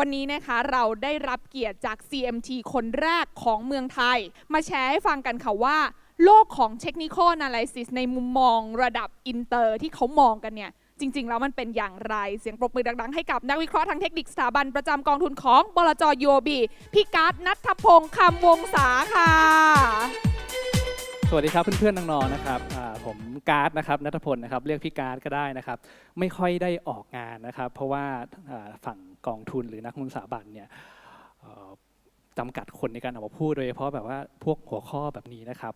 วันนี้นะคะเราได้รับเกียรติจาก CMT คนแรกของเมืองไทย มาแชร์ให้ฟังกันค่ะว่า โลกของ Technical Analysis ในมุมมองระดับอินเตอร์ที่เขามองกันเนี่ย จริง ๆ แล้วมันเป็นอย่างไร เสียงปรบมือดัง ๆ ให้กับนักวิเคราะห์ทางเทคนิคสถาบันประจำกองทุนของบลจยูบีพี่การ์ดนัทพงษ์คำวงศาค่ะ สวัสดีครับเพื่อนๆน้องๆนะครับอ่าผมการ์ดนะครับนัทพลนะครับเรียกพี่การ์ดก็ได้นะครับ ไม่ค่อยได้ออกงานนะครับ เพราะว่าอ่าฝั่ง กองทุนหรือนักลงทุนสถาบันเนี่ยจำกัดคนในการออกมาพูดโดยเฉพาะแบบว่าพวกหัวข้อแบบนี้นะครับ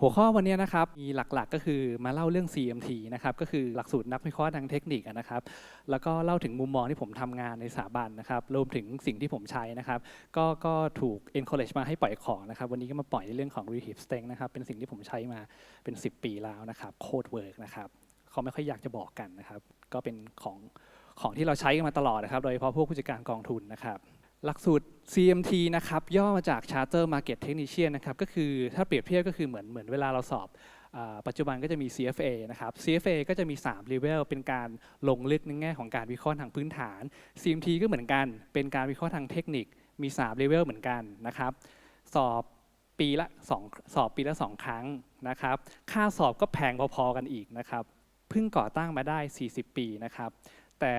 หัวข้อวันนี้นะครับมีหลักๆก็คือมาเล่าเรื่อง CMT นะครับก็คือหลักสูตรนักวิเคราะห์ทางเทคนิคนะครับ แล้วก็เล่าถึงมุมมองที่ผมทำงานในสถาบันนะครับรวมถึงสิ่งที่ผมใช้นะครับ ก็ก็ถูก encourage มาให้ปล่อยของนะครับ วันนี้ก็มาปล่อยในเรื่องของ r e h i p Strength นะครับเป็นสิ่งที่ผมใช้มาเป็น 10 ปีแล้วนะครับ Code Work นะครับเขาไม่ค่อยอยากจะบอกกันนะครับ ก็เป็นของ ของที่เราใช้กันมาตลอดนะครับ โดยเฉพาะพวกผู้จัดการกองทุนนะครับหลักสูตร CMT นะครับย่อมาจาก Charter Market Technician นะครับก็คือถ้าเปรียบเทียบก็คือเหมือนเหมือนเวลาเราสอบอปัจจุบันก็จะมี CFA นะครับ CFA ก็จะมี3 level เป็นการลงลึกในแง่ของการวิเคราะห์ทางพื้นฐาน CMT ก็เหมือนกัน เป็นการวิเคราะห์ทางเทคนิค มี 3 level เหมือนกันนะครับ สอบปีละ2สอบปีละ 2 ครั้งนะครับ ค่าสอบก็แพงพอๆกันอีกนะครับ เพิ่งก่อตั้งมาได้ 40 ปีนะครับ แต่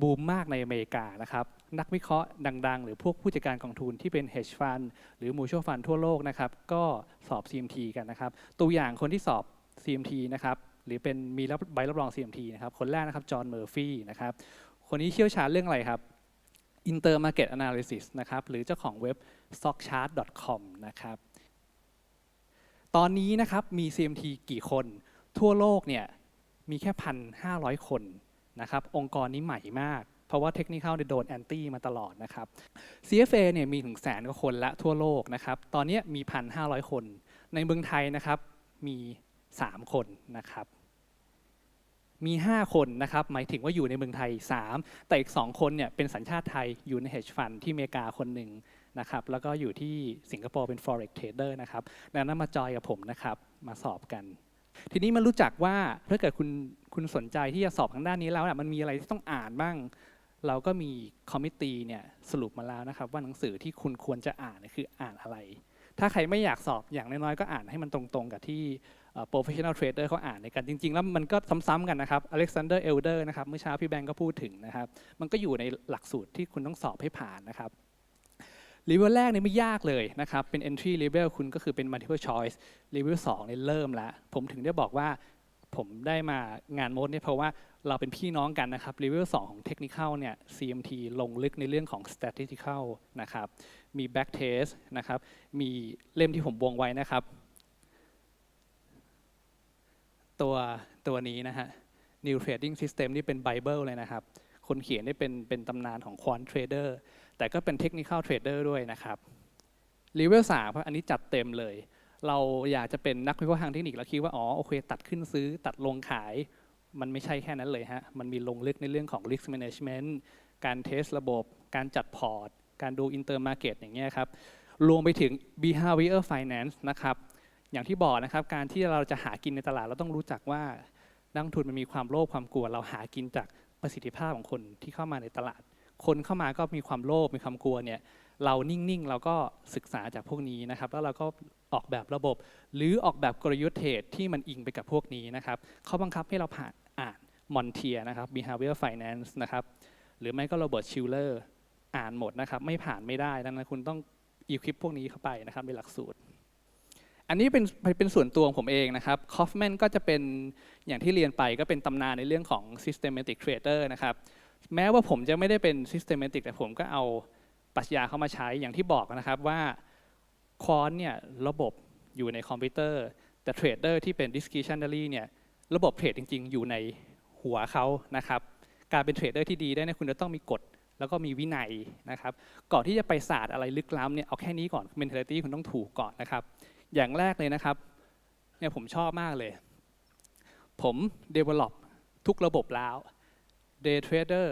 บูมมากในอเมริกานะครับ นักวิเคราะห์ดัง ๆ หรือพวกผู้จัดการกองทุนที่เป็น hedge fund หรือ mutual fund ทั่วโลกนะครับ ก็สอบ CMT กันนะครับ ตัวอย่างคนที่สอบ CMT นะครับ หรือเป็นมีรับใบรับรอง CMT นะครับ คนแรกนะครับ จอห์น เมอร์ฟี่นะครับ คนนี้เชี่ยวชาญเรื่องอะไรครับ Inter Market Analysis นะครับ หรือเจ้าของเว็บ stockchart.com นะครับ ตอนนี้นะครับ มี CMT กี่คน ทั่วโลกเนี่ย มีแค่พันห้าร้อยคน นะครับองค์กรนี้ใหม่มาก เพราะว่าเทคนิคเนี่ยโดนแอนตี้มาตลอดนะครับ CFA เนี่ยมีถึงแสนกว่าคนละทั่วโลกนะครับ ตอนนี้มีพันห้าร้อยคน ในเมืองไทยนะครับมี 3 คนนะครับมี 5 คนนะครับหมายถึงว่าอยู่ในเมืองไทย 3 แต่อีก 2 คนเนี่ยเป็นสัญชาติไทยอยู่ใน hedge fund ที่อเมริกาคนหนึ่งนะครับแล้วก็อยู่ที่สิงคโปร์เป็น forex trader นะครับดังนั้นมาจอยกับผมนะครับมาสอบกัน ทีนี้มารู้จักว่าถ้าเกิดคุณคุณสนใจที่จะสอบทางด้านนี้แล้วเนี่ยมันมีอะไรที่ต้องอ่านบ้าง เราก็มีคอมมิตี้เนี่ยสรุปมาแล้วนะครับ ว่าหนังสือที่คุณควรจะอ่านคืออ่านอะไร ถ้าใครไม่อยากสอบอย่างน้อยๆก็อ่านให้มันตรงๆ กับที่ professional trader เขาอ่านในกันจริง ๆ แล้วมันก็ซ้ำๆกันนะครับ Alexander Elder นะครับเมื่อเช้าพี่แบงก์ก็พูดถึงนะครับ มันก็อยู่ในหลักสูตรที่คุณต้องสอบให้ผ่านนะครับ เลเวลแรกเนี่ยไม่ยากเลยนะครับ เป็น entry level คุณก็คือเป็น multiple choice เลเวล2เนี่ยเริ่มแล้ว ผมถึงได้บอกว่าผมได้มางานโมดเนี่ยเพราะว่าเราเป็นพี่น้องกันนะครับเลเวล2ของ technical เนี่ย CMT ลงลึกในเรื่องของ statistical นะครับ มี back test นะครับ มีเล่มที่ผมวงไว้นะครับ ตัวตัวนี้นะฮะ New Trading System นี่เป็นไบเบิลเลยนะครับ คนเขียนได้เป็นเป็นตำนานของ Quant Trader แต่ก็เป็น Technical Trader ด้วยนะครับ Level 3ครับอันนี้จัดเต็มเลย เราอยากจะเป็นนักวิเคราะห์ทางเทคนิคแล้วคิดว่าอ๋อโอเค ตัดขึ้นซื้อ ตัดลงขาย มันไม่ใช่แค่นั้นเลยฮะ มันมีลงลึกในเรื่องของ risk management การเทสระบบ การจัดพอร์ต การดู intermarket อย่างเงี้ยครับ รวมไปถึง behavior finance นะครับ อย่างที่บอกนะครับ การที่เราจะหากินในตลาดเราต้องรู้จักว่านักลงทุนมันมีความโลภความกลัว เราหากินจาก ประสิทธิภาพของคนที่เข้ามาในตลาด คนเข้ามาก็มีความโลภมีความกลัวเนี่ยเรานิ่ง ๆ เราก็ศึกษาจากพวกนี้นะครับ แล้วเราก็ออกแบบระบบ หรือออกแบบกลยุทธ์เทรดที่มันอิงไปกับพวกนี้นะครับเขาบังคับให้เราผ่านอ่านมอนเทียนะครับ behavior finance นะครับหรือไม่ก็โรเบิร์ตชิลเลอร์อ่านหมดนะครับ ไม่ผ่านไม่ได้ดังนั้นคุณต้องอีควิปพวกนี้เข้าไปนะครับในหลักสูตร อันนี้เป็นเป็นส่วนตัวของผมเองนะครับคอฟแมนก็จะเป็นอย่างที่เรียนไปก็เป็นตำนานในเรื่องของ systematic trader นะครับแม้ว่าผมจะไม่ได้เป็น systematic แต่ผมก็เอาปรัชญาเข้ามาใช้อย่างที่บอกนะครับว่าคอนเนี่ยระบบอยู่ในคอมพิวเตอร์ แต่เทรดเดอร์ที่เป็น discretionary เนี่ยระบบเทรดจริง ๆ อยู่ในหัวเขานะครับการเป็นเทรดเดอร์ที่ดีได้เนี่ยคุณจะต้องมีกฎแล้วก็มีวินัยนะครับก่อนที่จะไปศาสตร์อะไรลึกล้ำเนี่ยเอาแค่นี้ก่อน mentality คุณต้องถูกก่อนนะครับ อย่างแรกเลยนะครับเนี่ยผมชอบมากเลย ผม develop ทุกระบบแล้ว day trader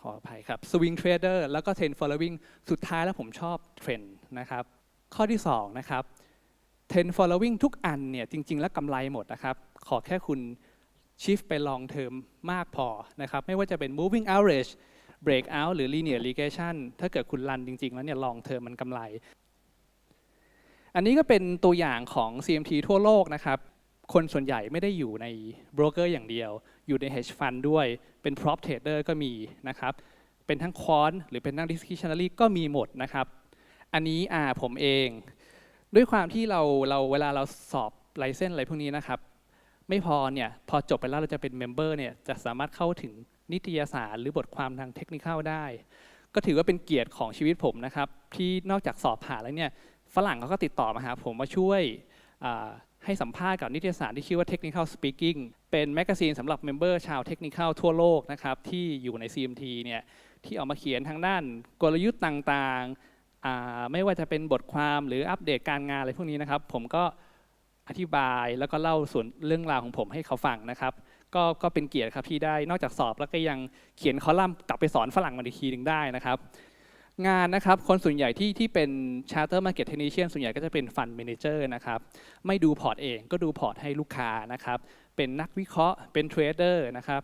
ขออภัยครับ swing trader แล้วก็ trend following สุดท้ายแล้วผมชอบเทรนด์นะครับ ข้อที่2นะครับ trend following ทุกอันเนี่ยจริง ๆ แล้วกำไรหมดนะครับ ขอแค่คุณ shift ไป long term มากพอนะครับ ไม่ว่าจะเป็น moving average breakout หรือ linear regression ถ้าเกิดคุณรันจริง ๆ แล้วเนี่ย long term มันกำไร อันนี้ก็เป็นตัวอย่างของ CMT ทั่วโลกนะครับคนส่วนใหญ่ไม่ได้อยู่ในโบรกเกอร์อย่างเดียว อยู่ใน hedge fund ด้วยเป็น prop trader ก็มีนะครับ เป็นทั้ง quant หรือเป็นทั้ง discretionary ก็มีหมดนะครับ อันนี้อ่าผมเอง ด้วยความที่เราเราเวลาเราสอบไลเซนอะไรพวกนี้นะครับ ไม่พอเนี่ยพอจบไปแล้วเราจะเป็นเมมเบอร์เนี่ยจะสามารถเข้าถึงนิตยสารหรือบทความทางเทคนิคได้ ก็ถือว่าเป็นเกียรติของชีวิตผมนะครับ ที่นอกจากสอบผ่านแล้วเนี่ย ฝรั่งเขาก็ติดต่อมาหาผมมาช่วยให้สัมภาษณ์กับนิตยสารที่ชื่อว่า Technical Speaking เป็นแมกกาซีนสำหรับเมมเบอร์ชาวเทคนิคทั่วโลกนะครับที่อยู่ใน CMT เนี่ยที่เอามาเขียนทางด้านกลยุทธ์ต่างๆ ไม่ว่าจะเป็นบทความหรืออัปเดตการงานอะไรพวกนี้นะครับ ผมก็อธิบายแล้วก็เล่าส่วนเรื่องราวของผมให้เขาฟังนะครับ ก็ก็เป็นเกียรติครับที่ได้นอกจากสอบแล้วก็ยังเขียนคอลัมน์กลับไปสอนฝรั่งมาอีกทีหนึ่งได้นะครับ งานนะครับคนส่วนใหญ่ที่ที่เป็น Charter Market Technician ส่วนใหญ่ก็จะเป็น Fund Manager นะครับไม่ดูพอร์ตเองก็ดูพอร์ตให้ลูกค้านะครับเป็นนักวิเคราะห์เป็นเทรดเดอร์นะครับ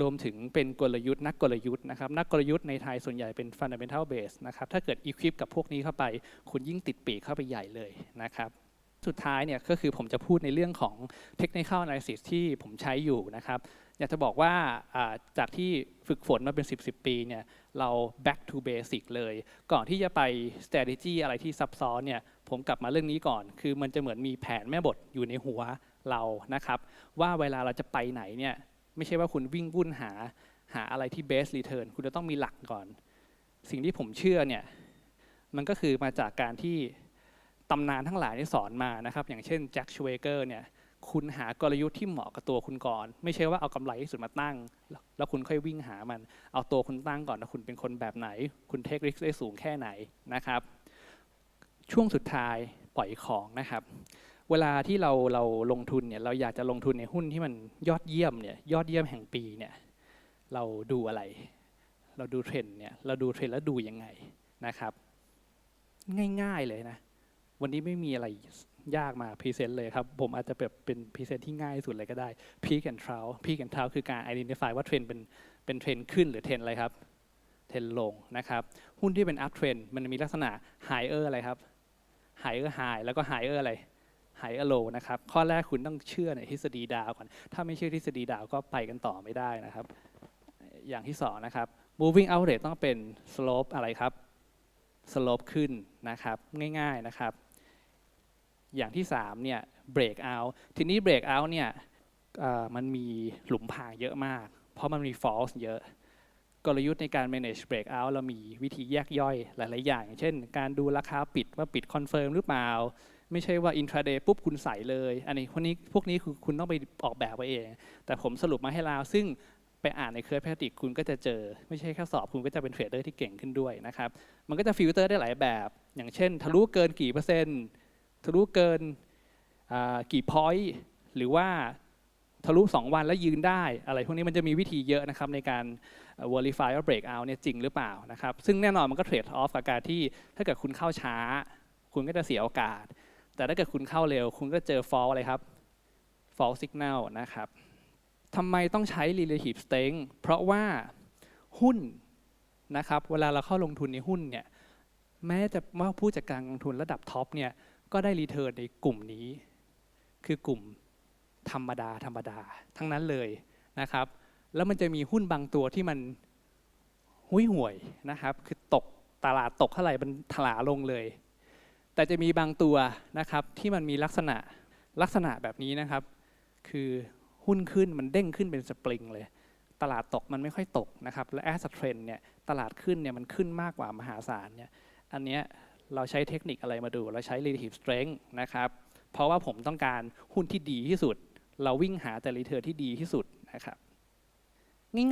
รวมถึงเป็นกลยุทธ์นักกลยุทธ์นะครับนักกลยุทธ์ในไทยส่วนใหญ่เป็น Fundamental Base นะครับถ้าเกิด Equip กับพวกนี้เข้าไป คุณยิ่งติดปีกเข้าไปใหญ่เลยนะครับสุดท้ายเนี่ยก็คือผมจะพูดในเรื่องของ Technical Analysis ที่ผมใช้อยู่นะครับอยากจะบอกว่าจากที่ฝึกฝนมาเป็น 10 10 ปีเนี่ย เรา back to basic เลย ก่อนที่จะไป strategy อะไรที่ซับซ้อนเนี่ยผมกลับมาเรื่องนี้ก่อน คือมันจะเหมือนมีแผนแม่บทอยู่ในหัวเรานะครับ ว่าเวลาเราจะไปไหนเนี่ยไม่ใช่ว่าคุณวิ่งวุ่นหาหาอะไรที่ base return คุณจะต้องมีหลักก่อน สิ่งที่ผมเชื่อเนี่ยมันก็คือมาจากการที่ตำนานทั้งหลายที่สอนมานะครับ อย่างเช่นแจ็คชเวเกอร์เนี่ย คุณหากลยุทธ์ที่เหมาะกับตัวคุณก่อน ไม่ใช่ว่าเอากำไรที่สุดมาตั้ง แล้วคุณค่อยวิ่งหามัน เอาตัวคุณตั้งก่อนว่าคุณเป็นคนแบบไหน คุณเทคริสได้สูงแค่ไหนนะครับ ช่วงสุดท้ายปล่อยของนะครับ เวลาที่เราเราลงทุนเนี่ยเราอยากจะลงทุนในหุ้นที่มันยอดเยี่ยมเนี่ยยอดเยี่ยมแห่งปีเนี่ยเราดูอะไร เราดูเทรนด์เนี่ยเราดูเทรนด์แล้วดูยังไงนะครับ ง่ายๆเลยนะ วันนี้ไม่มีอะไร ยากมาพรีเซนต์เลยครับ ผมอาจจะแบบเป็นพรีเซนต์ที่ง่ายสุดเลยก็ได้ peak and trough peak and trough คือการ identify ว่าเทรนเป็นเป็นเทรนขึ้นหรือเทรนอะไรครับเทรนลงนะครับหุ้นที่เป็น up trend มันมีลักษณะ higher อะไรครับ higher high แล้วก็ higher อะไร higher low นะครับข้อแรกคุณต้องเชื่อในทฤษฎีดาวก่อน ถ้าไม่เชื่อทฤษฎีดาวก็ไปกันต่อไม่ได้นะครับ อย่างที่สองนะครับ moving average ต้องเป็น slope อะไรครับ slope ขึ้นนะครับง่ายๆนะครับ อย่างที่3เนี่ย break out ทีนี้ break out เนี่ยมันมีหลุมพรางเยอะมาก เพราะมันมี false เยอะ กลยุทธ์ในการ manage break out เรามีวิธีแยกย่อยหลาย ๆ อย่างางเช่น การดูราคาปิดว่าปิด confirm หรือเปล่า ไม่ใช่ว่า intraday ปุ๊บคุณใส่เลย อันนี้พวกนี้พวกนี้คือคุณต้องไปออกแบบไว้เอง แต่ผมสรุปมาให้แล้วซึ่งไปอ่านในเครือแพทริกคุณก็จะเจอ ไม่ใช่แค่สอบคุณก็จะเป็นเทรดเดอร์ที่เก่งขึ้นด้วยนะครับ มันก็จะฟิลเตอร์ได้หลายแบบ อย่างเช่น ทะลุเกินกี่เปอร์เซ็นต์ ทะลุเกินกี่พอยต์หรือว่าทะลุ 2 วันแล้วยืนได้ อะไรพวกนี้มันจะมีวิธีเยอะนะครับในการ verify ว่า break out เนี่ยจริงหรือเปล่านะครับซึ่งแน่นอนมันก็ trade off กับการที่ถ้าเกิดคุณเข้าช้า คุณก็จะเสียโอกาส แต่ถ้าเกิดคุณเข้าเร็ว คุณก็เจอ fall อะไรครับ fall signal นะครับทำไมต้องใช้ relative strength เพราะว่าหุ้นนะครับเวลาเราเข้าลงทุนในหุ้นเนี่ยแม้จะว่าผู้จัดการกองทุนระดับท็อปเนี่ย ก็ได้รีเทิร์นในกลุ่มนี้ คือกลุ่มธรรมดาธรรมดา ทั้งนั้นเลยนะครับ แล้วมันจะมีหุ้นบางตัวที่มันหุยห่วยนะครับ คือตกตลาดตกเท่าไหร่มันถลาลงเลย แต่จะมีบางตัวนะครับที่มันมีลักษณะลักษณะแบบนี้นะครับ คือหุ้นขึ้นมันเด้งขึ้นเป็นสปริงเลย ตลาดตกมันไม่ค่อยตกนะครับ และแอสเทรนเนี่ยตลาดขึ้นเนี่ยมันขึ้นมากกว่ามหาศาลเนี่ย อันเนี้ย เราใช้เทคนิคอะไรมาดู เราใช้ relative strength นะครับ เพราะว่าผมต้องการหุ้นที่ดีที่สุด เราวิ่งหาแต่ return ที่ดีที่สุดนะครับ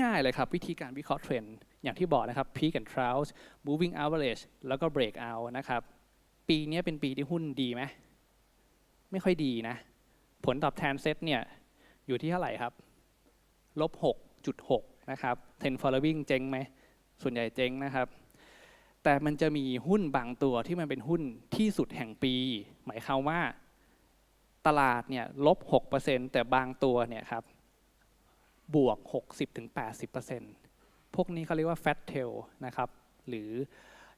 ง่ายๆเลยครับ วิธีการวิเคราะห์เทรนด์อย่างที่บอกนะครับ peak and trough moving average แล้วก็ break out นะครับ ปีนี้เป็นปีที่หุ้นดีไหมไม่ค่อยดีนะ ผลตอบแทนเซ็ตเนี่ยอยู่ที่เท่าไหร่ครับ ลบ 6.6 นะครับ 10 following เจ๊งไหม ส่วนใหญ่เจ๊งนะครับ แต่มันจะมีหุ้นบางตัวที่มันเป็นหุ้นที่สุดแห่งปี หมายความว่าตลาดเนี่ยลบ 6%แต่บางตัวเนี่ยครับบวก 60-80%นพวกนี้เขาเรียกว่า fat tail นะครับ หรือ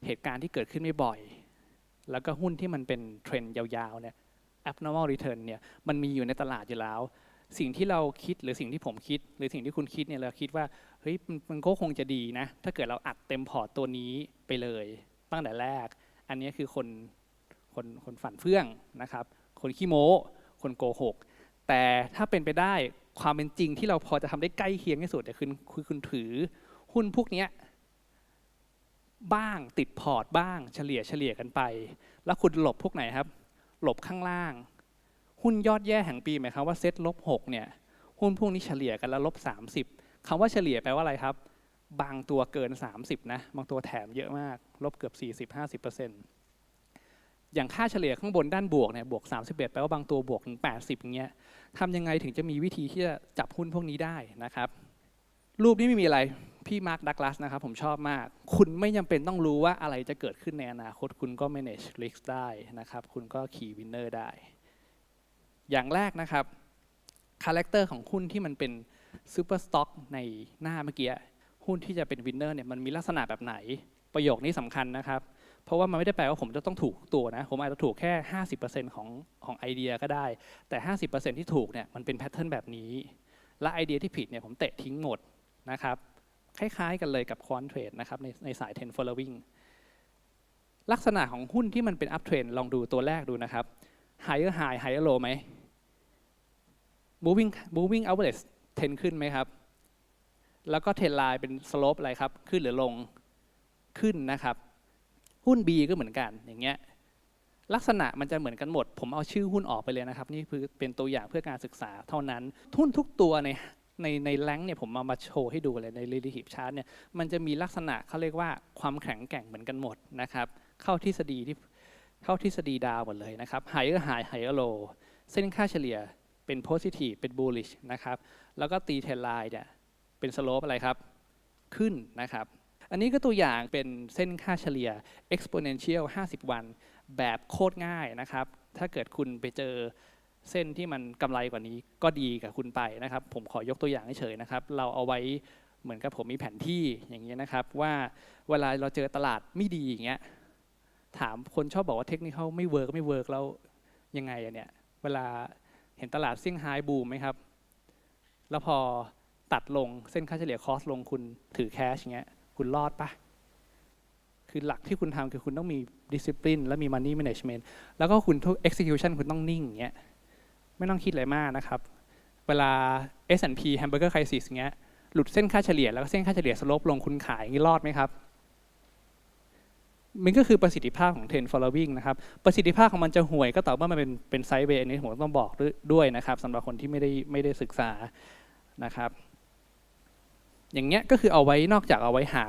เหตุการณ์ที่เกิดขึ้นไม่บ่อย แล้วก็หุ้นที่มันเป็นเทรนด์ยาวๆเนี่ย abnormal return เนี่ยมันมีอยู่ในตลาดอยู่แล้ว สิ่งที่เราคิดหรือสิ่งที่ผมคิด หรือสิ่งที่คุณคิดเนี่ยเราคิดว่าเฮ้ยมันก็คงจะดีนะ ถ้าเกิดเราอัดเต็มพอร์ตตัวนี้ไปเลย ตั้งแต่แรก อันนี้คือคนคนคนฝันเฟื่องนะครับ คนขี้โม้ คนโกหก แต่ถ้าเป็นไปได้ความเป็นจริงที่เราพอจะทำได้ใกล้เคียงที่สุดเนี่ยคือคือคุณถือหุ้นพวกเนี้บ้างติดพอร์ตบ้างเฉลี่ยเฉลี่ยกันไป แล้วคุณหลบพวกไหนครับ หลบข้างล่าง หุ้นยอดแย่แห่งปีหมายความว่าเซ็ตลบหกเนี่ยหุ้นพวกนี้เฉลี่ยกันแล้วลบสามสิบคำว่าเฉลี่ยแปลว่าอะไรครับ บางตัวเกิน 30นะบางตัวแถมเยอะมาก ลบเกือบ 40-50%อย่างค่าเฉลี่ยข้างบนด้านบวกเนี่ยบวก 31 แปลว่าบางตัวบวกถึง 80อย่างเงี้ยทำยังไงถึงจะมีวิธีที่จะจับหุ้นพวกนี้ได้นะครับ รูปนี้ไม่มีอะไร พี่มาร์คดักลาสนะครับ ผมชอบมาก คุณไม่จำเป็นต้องรู้ว่าอะไรจะเกิดขึ้นในอนาคต คุณก็ manage risk ได้นะครับ คุณก็ key winner ได้ อย่างแรกนะครับคาแรคเตอร์ของหุ้นที่มันเป็นซูเปอร์สต็อกในหน้าเมื่อกี้หุ้นที่จะเป็นวินเนอร์เนี่ยมันมีลักษณะแบบไหน ประโยคนี้สำคัญนะครับ เพราะว่ามันไม่ได้แปลว่าผมจะต้องถูกตัวนะ ผมอาจจะถูกแค่ 50%ของของไอเดียก็ได้ แต่ 50%ที่ถูกเนี่ยมันเป็นแพทเทิร์นแบบนี้ และไอเดียที่ผิดเนี่ยผมเตะทิ้งหมดนะครับ คล้ายๆกันเลยกับควอนเทรดนะครับในในสาย 10 following ลักษณะของหุ้นที่มันเป็น up trend ลองดูตัวแรกดูนะครับ higher high higher low ไหม moving moving average 10ขึ้นไหมครับ แล้วก็เทรนไลน์เป็นสโลปอะไรครับ ขึ้นหรือลง ขึ้นนะครับ หุ้น B ก็เหมือนกัน อย่างเงี้ย ลักษณะมันจะเหมือนกันหมด ผมเอาชื่อหุ้นออกไปเลยนะครับ นี่คือเป็นตัวอย่างเพื่อการศึกษาเท่านั้น ทุนทุกตัวในในในแรงเนี่ยผมมามาโชว์ให้ดูเลยใน relative chart เนี่ย มันจะมีลักษณะเขาเรียกว่าความแข็งแกร่งเหมือนกันหมดนะครับ เข้าทฤษฎีที่เข้าทฤษฎีดาวหมดเลยนะครับ higher high higher low เส้นค่าเฉลี่ย เป็น positive เป็น bullish นะครับ แล้วก็ตีเทรนไลน์เนี่ยเป็นสโลปอะไรครับ ขึ้นนะครับ อันนี้ก็ตัวอย่างเป็นเส้นค่าเฉลี่ย exponential 50 วัน แบบโคตรง่ายนะครับ ถ้าเกิดคุณไปเจอเส้นที่มันกำไรกว่านี้ก็ดีกับคุณไปนะครับ ผมขอยกตัวอย่างเฉยๆนะครับ เราเอาไว้เหมือนกับผมมีแผนที่อย่างเงี้ยนะครับ ว่าเวลาเราเจอตลาดไม่ดีอย่างเงี้ยถามคนชอบบอกว่าเทคนิคเขาไม่เวิร์กไม่เวิร์กแล้วยังไงอะเนี่ยเวลา ห็นตลาดเซี่ยงไฮ้บูมไหมครับ แล้วพอตัดลงเส้นค่าเฉลี่ยคอสลงคุณถือแคชอย่างเงี้ยคุณรอดปะคือหลักที่คุณทำคือคุณต้องมี discipline และมี money management แล้วก็คุณทุก execution คุณต้องนิ่งอย่างเงี้ยไม่ต้องคิดอะไรมากนะครับ เวลา S&P Hamburger Crisis เงี้ยหลุดเส้นค่าเฉลี่ยแล้วก็เส้นค่าเฉลี่ยสลปลงคุณขายอย่างนี้รอดไหมครับ มันก็คือประสิทธิภาพของ10 following นะครับ ประสิทธิภาพของมันจะห่วยก็ต่อเมื่อมันเป็นเป็นไซด์เวย์อันนี้ผมต้องบอกด้วยนะครับสำหรับคนที่ไม่ได้ไม่ได้ศึกษานะครับ อย่างเงี้ยก็คือเอาไว้นอกจากเอาไว้หา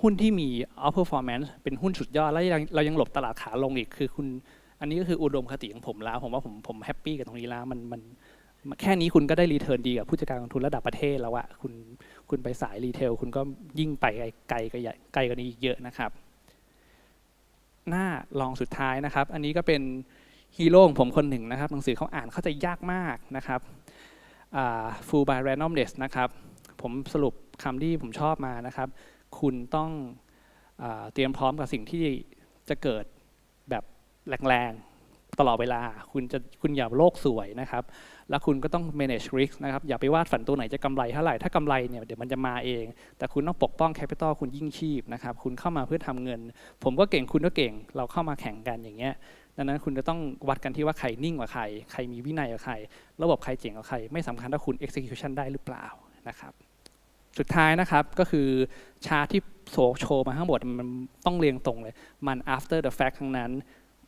หุ้นที่มี out performance เป็นหุ้นสุดยอด แล้วยังเรายังหลบตลาดขาลงอีกคือคุณ อันนี้ก็คืออุดมคติของผมแล้ว ผมว่าผมผมแฮปปี้กับตรงนี้แล้วมันมันแค่นี้คุณก็ได้รีเทิร์นดีกับผู้จัดการกองทุนระดับประเทศแล้วอะคุณคุณไปสายรีเทลคุณก็ยิ่งไปไกลไกลไกลไกลกว่านี้อีกเยอะนะครับ หน้าลองสุดท้ายนะครับ อันนี้ก็เป็นฮีโร่ของผมคนหนึ่งนะครับ หนังสือเขาอ่านเข้าใจยากมากนะครับ full by randomness นะครับ ผมสรุปคำที่ผมชอบมานะครับ คุณต้องอเตรียมพร้อมกับสิ่งที่จะเกิดแบบแรงๆตลอดเวลา คุณจะคุณอย่าโลกสวยนะครับ แล้วคุณก็ต้อง manage risk นะครับอย่าไปวาดฝันตัวไหนจะกำไรเท่าไหร่ถ้ากำไรเนี่ยเดี๋ยวมันจะมาเอง แต่คุณต้องปกป้อง capital คุณยิ่งชีพนะครับคุณเข้ามาเพื่อทำเงิน ผมก็เก่งคุณก็เก่งเราเข้ามาแข่งกันอย่างเงี้ยดังนั้นคุณจะต้องวัดกันที่ว่าใครนิ่งกว่าใคร ใครมีวินัยกว่าใคร ระบบใครเจ๋งกว่าใคร ไม่สำคัญถ้าคุณ execution ได้หรือเปล่านะครับ สุดท้ายนะครับก็คือชาร์ตที่โโชว์มาทั้งหมดมันต้องเรียงตรงเลย มัน after the fact ทั้งนั้น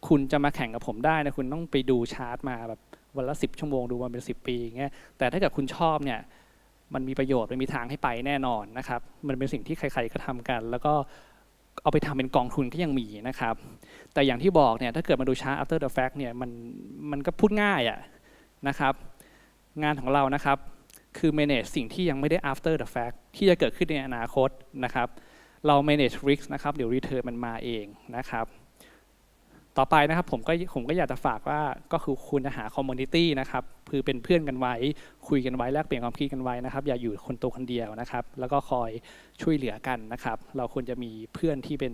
คุณจะมาแข่งกับผมได้นะคุณต้องไปดูชาร์ตมาแบบ วันละสิบชั่วโมงดูมาเป็นสิบปีอย่างเงี้ยแต่ถ้าเกิดคุณชอบเนี่ยมันมีประโยชน์มันมีทางให้ไปแน่นอนนะครับ มันเป็นสิ่งที่ใครๆก็ทำกัน แล้วก็เอาไปทำเป็นกองทุนก็ยังมีนะครับ แต่อย่างที่บอกเนี่ยถ้าเกิดมาดูชาร์ต after the fact เนี่ยมันมันก็พูดง่ายอะนะครับ งานของเรานะครับคือ manage สิ่งที่ยังไม่ได้ after the fact ที่จะเกิดขึ้นในอนาคตนะครับ เรา manage risk นะครับ เดี๋ยว return มันมาเองนะครับ ต่อไปนะครับผมก็ผมก็อยากจะฝากว่าก็คือคุณหาคอมมูนิตี้นะครับคือเป็นเพื่อนกันไว้ คุยกันไว้แลกเปลี่ยนความคิดกันไว้นะครับ อย่าอยู่คนตัวคนเดียวนะครับ แล้วก็คอยช่วยเหลือกันนะครับ เราควรจะมีเพื่อนที่เป็น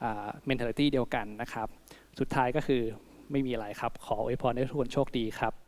เมนเทอร์ตี้เดียวกันนะครับ สุดท้ายก็คือไม่มีอะไรครับ ขออวยพรให้ทุกคนโชคดีครับ